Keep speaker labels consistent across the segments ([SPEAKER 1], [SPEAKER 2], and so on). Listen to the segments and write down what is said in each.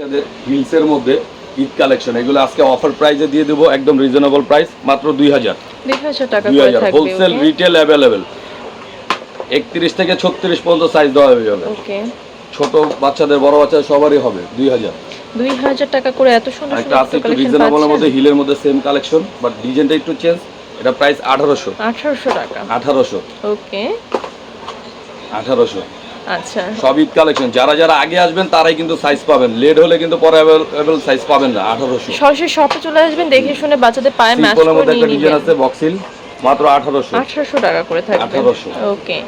[SPEAKER 1] বাচ্চাদের হিলসের মধ্যে ঈদ কালেকশন এগুলো আজকে অফার প্রাইসে দিয়ে দেবো একদম রিজনেবল প্রাইস মাত্র দুই হাজার।
[SPEAKER 2] দুই হাজার
[SPEAKER 1] হোলসেল রিটেল অ্যাভেলেবেল একত্রিশ থেকে ছত্রিশ পর্যন্ত সাইজ দেওয়া যাবে। ছোট বাচ্চাদের বড় বাচ্চাদের সবারই হবে দুই হাজার।
[SPEAKER 2] দুই হাজার টাকা করে এত সুন্দর
[SPEAKER 1] একটা আছে একটু রিজনেবলের মধ্যে হিলের মধ্যে সেম কালেকশন বাট ডিজাইনটা একটু চেঞ্জ এটা প্রাইস আঠারোশো।
[SPEAKER 2] আঠারোশো টাকা।
[SPEAKER 1] আঠারোশো।
[SPEAKER 2] ওকে।
[SPEAKER 1] আঠারোশো।
[SPEAKER 2] আচ্ছা।
[SPEAKER 1] সব ঈদ কালেকশন যারা যারা আগে আসবেন তারাই কিন্তু সাইজ পাবেন। লেট হলে কিন্তু পরে অ্যাভেলেবল সাইজ পাবেন না আঠারোশো।
[SPEAKER 2] সরাসরি শপে চলে আসবেন দেখে শুনে বাচ্চাদের পায়ে ম্যাচ করে
[SPEAKER 1] মধ্যে একটা ডিজাইন আছে বক্সিল মাত্র আঠারোশো।
[SPEAKER 2] আঠারোশো টাকা করে থাকবে।
[SPEAKER 1] 1800
[SPEAKER 2] ওকে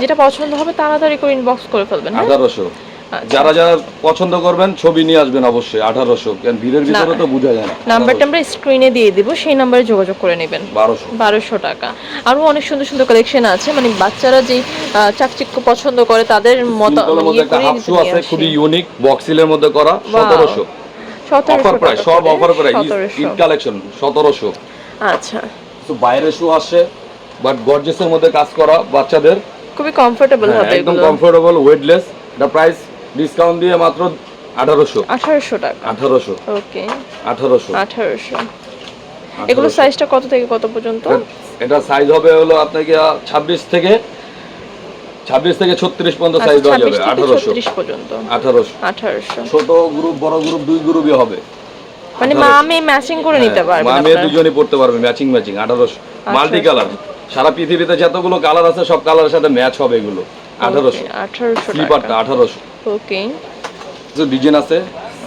[SPEAKER 2] যেটা পছন্দ হবে তাড়াতাড়ি করে ইনবক্স করে ফেলবেন হ্যাঁ?
[SPEAKER 1] আঠারোশো।
[SPEAKER 2] আচ্ছা।
[SPEAKER 1] যারা যারা পছন্দ করবেন ছবি নিয়ে আসবেন অবশ্যই আঠারোশো। কারণ ভিড়ের ভিতরে তো বোঝা যায় না।
[SPEAKER 2] নাম্বারটা আমরা স্ক্রিনে দিয়ে দিব সেই নাম্বারে যোগাযোগ করে নেবেন।
[SPEAKER 1] বারোশো।
[SPEAKER 2] বারোশো টাকা। আরও অনেক সুন্দর সুন্দর কালেকশন আছে মানে বাচ্চারা যে চাকচিক্য পছন্দ করে তাদের মত ইয়ে
[SPEAKER 1] একটা আছে খুবই ইউনিক বক্সিলের মধ্যে করা সতেরোশো। অফার প্রাইস সব অফার
[SPEAKER 2] সতেরোশো
[SPEAKER 1] ঈদ কালেকশন সতেরোশো।
[SPEAKER 2] আচ্ছা।
[SPEAKER 1] তো বাইরের শু আসছে বাট গর্জেসের মধ্যে কাজ করা বাচ্চাদের।
[SPEAKER 2] খুবই কমফোর্টেবল
[SPEAKER 1] হ্যাঁ,
[SPEAKER 2] হবে
[SPEAKER 1] একদম কমফোর্টেবল ওয়েটলেস এটা প্রাইস ডিসকাউন্ট দিয়ে মাত্র আঠারোশো।
[SPEAKER 2] আঠারোশো টাকা।
[SPEAKER 1] আঠারোশো।
[SPEAKER 2] ওকে।
[SPEAKER 1] আঠারোশো।
[SPEAKER 2] আঠারোশো। এগুলো সাইজটা কত থেকে কত পর্যন্ত?
[SPEAKER 1] এটা সাইজ হবে হলো আপনাকে ছাব্বিশ থেকে ছাব্বিশ থেকে ছত্রিশ পর্যন্ত সাইজ
[SPEAKER 2] আচ্ছা
[SPEAKER 1] দেওয়া যাবে
[SPEAKER 2] থেকে
[SPEAKER 1] আঠারোশো।
[SPEAKER 2] ছত্রিশ পর্যন্ত।
[SPEAKER 1] আঠারোশো।
[SPEAKER 2] আঠারোশো।
[SPEAKER 1] ছোট গ্রুপ বড় গ্রুপ দুই গ্রুপই হবে।
[SPEAKER 2] মানে মা মেয়ে ম্যাচিং করে নিতে
[SPEAKER 1] হ্যাঁ, মা মেয়ে। দুজনই পড়তে পারবে ম্যাচিং ম্যাচিং আঠারোশো। মাল্টি কালার সারা পৃথিবীতে যতগুলো কালার আছে সব কালারের সাথে ম্যাচ হবে এগুলো। আঠারোশো।
[SPEAKER 2] আঠারোশো
[SPEAKER 1] স্লিপারটা আঠারোশো।
[SPEAKER 2] ওকে।
[SPEAKER 1] কিছু ডিজাইন আছে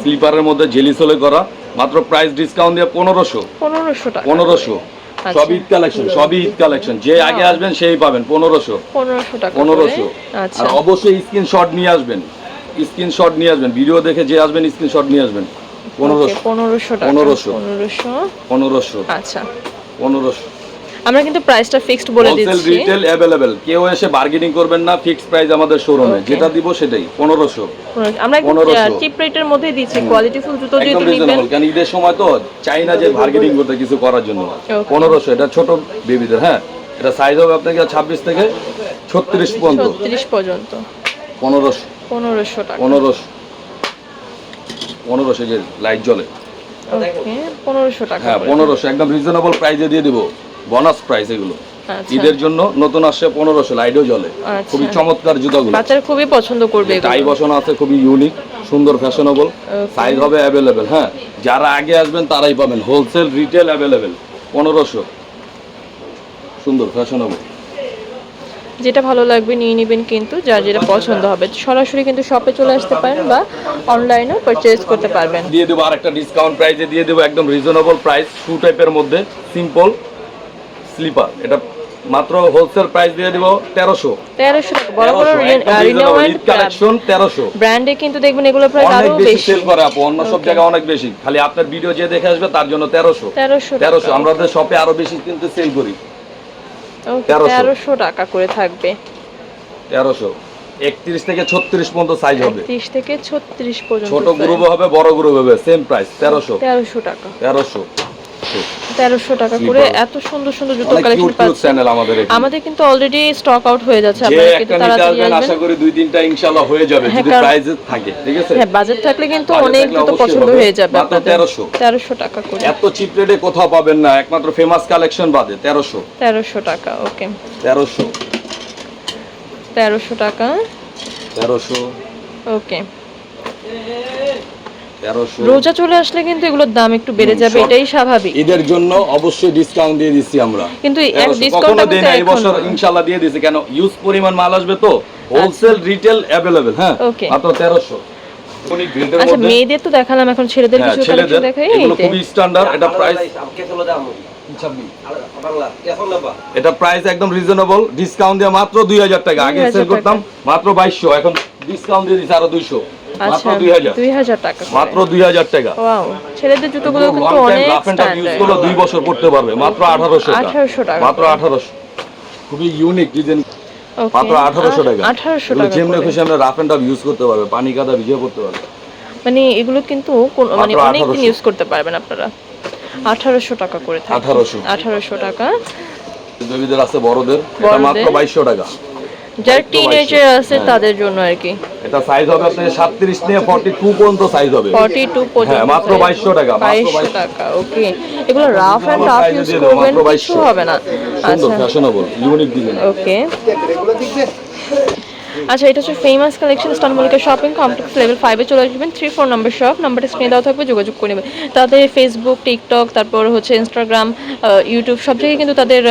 [SPEAKER 1] স্লিপারের মধ্যে জেলি সোলে করা মাত্র প্রাইস ডিসকাউন্ট দিয়ে পনেরোশো।
[SPEAKER 2] পনেরোশো টাকা।
[SPEAKER 1] পনেরোশো।
[SPEAKER 2] আচ্ছা।
[SPEAKER 1] সব ঈদ কালেকশন সবই ঈদ কালেকশন যে আগে আসবেন সেই পাবেন পনেরোশো।
[SPEAKER 2] পনেরোশো টাকা
[SPEAKER 1] পনেরোশো।
[SPEAKER 2] আচ্ছা
[SPEAKER 1] আর অবশ্যই স্ক্রিনশট নিয়ে আসবেন। স্ক্রিনশট নিয়ে আসবেন। ভিডিও দেখে যে আসবেন স্ক্রিনশট নিয়ে আসবেন। পনেরোশো।
[SPEAKER 2] পনেরোশো
[SPEAKER 1] পনেরোশো।
[SPEAKER 2] পনেরোশো।
[SPEAKER 1] পনেরোশো।
[SPEAKER 2] আচ্ছা।
[SPEAKER 1] পনেরোশো।
[SPEAKER 2] আমরা কিন্তু প্রাইসটা ফিক্সড বলে দিচ্ছি।
[SPEAKER 1] হোলসেল রিটেল অ্যাভেলেবেল কেউ এসে বার্গেনিং করবেন না ফিক্সড প্রাইস আমাদের শোরুমে যেটা দিব সেটাই পনেরোশো।
[SPEAKER 2] পনেরো- আমরা একদম
[SPEAKER 1] 1500
[SPEAKER 2] চিপ রেটের মধ্যে দিচ্ছি কোয়ালিটি ফুল জুতো যেহেতু নিবেন।
[SPEAKER 1] কারণ ঈদের সময় তো চাই না যে বার্গেনিং করতে কিছু করার জন্য।
[SPEAKER 2] Okay.
[SPEAKER 1] পনেরোশো এটা ছোট বেবিদের হ্যাঁ? এটা সাইজ হবে আপনাকে ছাব্বিশ থেকে ছত্রিশ পর্যন্ত।
[SPEAKER 2] ছত্রিশ পর্যন্ত।
[SPEAKER 1] পনেরোশো।
[SPEAKER 2] পনেরোশো টাকা।
[SPEAKER 1] পনেরোশো। পনেরোশো যে লাইট জ্বলে।
[SPEAKER 2] ওকে পনেরোশো টাকা
[SPEAKER 1] হ্যাঁ
[SPEAKER 2] করে।
[SPEAKER 1] পনেরোশো একদম রিজনেবল প্রাইসে দিয়ে দিব। বোনাস প্রাইস এগুলো।
[SPEAKER 2] আচ্ছা।
[SPEAKER 1] ঈদের জন্য নতুন আসছে পনেরোশো লাইটও জ্বলে।
[SPEAKER 2] আচ্ছা।
[SPEAKER 1] খুবই চমৎকার জুতাগুলো।
[SPEAKER 2] বাচ্চারা খুবই পছন্দ করবে
[SPEAKER 1] টাই বসানো আছে খুবই ইউনিক সুন্দর ফ্যাশনেবল সাইজ হবে অ্যাভেলেবেল হ্যাঁ। যারা আগে আসবেন তারাই পাবেন। হোলসেল রিটেল অ্যাভেলেবেল পনেরোশো। সুন্দর ফ্যাশনেবল
[SPEAKER 2] যেটা ভালো লাগবে নিয়ে নেবেন কিন্তু যার যেটা পছন্দ হবে। সরাসরি কিন্তু শপে চলে আসতে পারেন বা অনলাইনেও পারচেজ করতে পারবেন।
[SPEAKER 1] দিয়ে দেবো আর একটা ডিসকাউন্ট প্রাইসে দিয়ে দেবো একদম রিজনেবল প্রাইস শু টাইপের মধ্যে সিম্পল স্লিপার। এটা মাত্র হোলসেল প্রাইস দিয়ে দেবো তেরোশো।
[SPEAKER 2] তেরোশো বড় বড় রিনোভেন্ট
[SPEAKER 1] কালেকশন তেরোশো।
[SPEAKER 2] ব্র্যান্ডে কিন্তু দেখবেন আরও
[SPEAKER 1] বেশি সেল করে আপু অন্য সব জায়গায় অনেক বেশি। খালি আপনার ভিডিও যে দেখে আসবে তার জন্য আমাদের শপে আরও বেশি কিন্তু সেল করি। তেরোশো।
[SPEAKER 2] তেরোশো টাকা করে থাকবে।
[SPEAKER 1] তেরোশো। একত্রিশ থেকে ছত্রিশ পর্যন্ত সাইজ হবে।
[SPEAKER 2] একত্রিশ থেকে ছত্রিশ পর্যন্ত
[SPEAKER 1] ছোট গ্রুপ হবে বড় গ্রুপ হবে সেম প্রাইস তেরোশো।
[SPEAKER 2] তেরোশো টাকা।
[SPEAKER 1] তেরোশো।
[SPEAKER 2] তেরোশো। টাকা করে এত সুন্দর সুন্দর জুতো কালেকশন পাচ্ছেন
[SPEAKER 1] আমাদের
[SPEAKER 2] আমাদের কিন্তু অলরেডি স্টক আউট হয়ে যাচ্ছে আপনারা কিন্তু তাড়াতাড়ি
[SPEAKER 1] আসবেন আশা করি দুই তিনটা ইনশাল্লাহ হয়ে যাবে
[SPEAKER 2] হ্যাঁ,
[SPEAKER 1] যদি প্রাইস থাকে ঠিক আছে?
[SPEAKER 2] হ্যাঁ বাজেট থাকলে কিন্তু অনেক জুতো পছন্দ হয়ে যাবে আপনাদের।
[SPEAKER 1] 1300
[SPEAKER 2] তেরোশো টাকা করে।
[SPEAKER 1] এত চিপ রেটে কোথাও পাবেন না একমাত্র ফেমাস কালেকশন বাদে তেরোশো।
[SPEAKER 2] তেরোশো টাকা ওকে
[SPEAKER 1] তেরোশো।
[SPEAKER 2] তেরোশো টাকা।
[SPEAKER 1] তেরোশো।
[SPEAKER 2] ওকে
[SPEAKER 1] তেরোশো
[SPEAKER 2] রোজা চলে আসলে কিন্তু এগুলোর দাম একটু বেড়ে যাবে এটাই স্বাভাবিক।
[SPEAKER 1] ঈদের জন্য অবশ্যই ডিসকাউন্ট দিয়ে দিচ্ছি আমরা।
[SPEAKER 2] কিন্তু এক ডিসকাউন্ট
[SPEAKER 1] কখনো দেই না এই বছর ইনশাল্লাহ দিয়ে দিছি। কেন? ইউজ পরিমাণ মাল আসবে তো। হোলসেল রিটেল অ্যাভেলেবেল হ্যাঁ? মাত্র তেরোশো। উনি গ্রেডের
[SPEAKER 2] আচ্ছা মেয়েদের তো দেখালাম এখন ছেলেদের
[SPEAKER 1] হ্যাঁ
[SPEAKER 2] কিছু কালেকশন দেখাই।
[SPEAKER 1] এগুলো খুবই স্ট্যান্ডার্ড এটা প্রাইস এটা প্রাইস একদম রিজনেবল ডিসকাউন্ট দিয়ে মাত্র দুই হাজার টাকা। আগে সেল করতাম মাত্র বাইশশো। এখন ডিসকাউন্ট দিয়ে দিচ্ছে আরও দুইশো। মাত্র দুই হাজার।
[SPEAKER 2] দুই হাজার টাকা
[SPEAKER 1] মাত্র দুই হাজার টাকা।
[SPEAKER 2] ওয়াও ছেলেদের জুতোগুলো কিন্তু অনেক
[SPEAKER 1] রাফ এন্ড ইউজ করলে দুই বছর পড়তে পারবে মাত্র আঠারোশো
[SPEAKER 2] 1800 টাকা।
[SPEAKER 1] মাত্র আঠারোশো। খুবই ইউনিক ডিজাইন মাত্র আঠারোশো টাকা।
[SPEAKER 2] আঠারোশো
[SPEAKER 1] এগুলো
[SPEAKER 2] টাকা
[SPEAKER 1] যেমনি খুশি আমরা রাফ এন্ড ইউজ করতে পারবে পানি কাদা ভিজিয়ে পড়তে পারবে।
[SPEAKER 2] মানে এগুলো কিন্তু কোন- মানে অনেক দিন ইউজ করতে পারবেন আপনারা। আঠারোশো টাকা করে থাকে
[SPEAKER 1] 1800
[SPEAKER 2] আঠারোশো টাকা।
[SPEAKER 1] বেবিদের আছে বড়দের এটা
[SPEAKER 2] বড়দের।
[SPEAKER 1] মাত্র বাইশশো টাকা।
[SPEAKER 2] যারা টিনেজার আছে
[SPEAKER 1] হ্যাঁ।
[SPEAKER 2] তাদের জন্য আর কি।
[SPEAKER 1] এটা সাইজ হবে আপনার সাতত্রিশ নিয়ে ফর্টি টু পর্যন্ত সাইজ হবে।
[SPEAKER 2] ফর্টি টু পর্যন্ত
[SPEAKER 1] হ্যাঁ, মাত্র 2200 টাকা, মাত্র 2200
[SPEAKER 2] টাকা ওকে এগুলো রাফ অ্যান্ড টাফ ইউজ করবেন কিছু
[SPEAKER 1] 2200
[SPEAKER 2] হবে না।
[SPEAKER 1] সুন্দর
[SPEAKER 2] আচ্ছা।
[SPEAKER 1] ফ্যাশনেবল ইউনিক ডিজাইন
[SPEAKER 2] ওকে আচ্ছা এটা হচ্ছে ফেমাস কালেকশন স্টানমলিকা শপিং কমপ্লেক্স লেভেল ফাইভে চলে আসবেন থ্রি ফোর নাম্বার শপ নাম্বারটা স্ক্রিনে দেওয়া থাকবে, যোগাযোগ করে নেবেন। তাদের ফেসবুক টিকটক তারপর হচ্ছে ইনস্টাগ্রাম ইউটিউব সব জায়গায় কিন্তু তাদের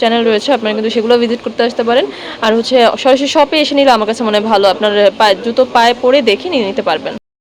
[SPEAKER 2] চ্যানেল রয়েছে, আপনারা কিন্তু সেগুলো ভিজিট করতে আসতে পারেন। আর হচ্ছে সরাসরি শপে এসে নিলে আমার কাছে মনে হয় ভালো, আপনার পায়ে, জুতো পায়ে পরে দেখে নিয়ে নিতে পারবেন।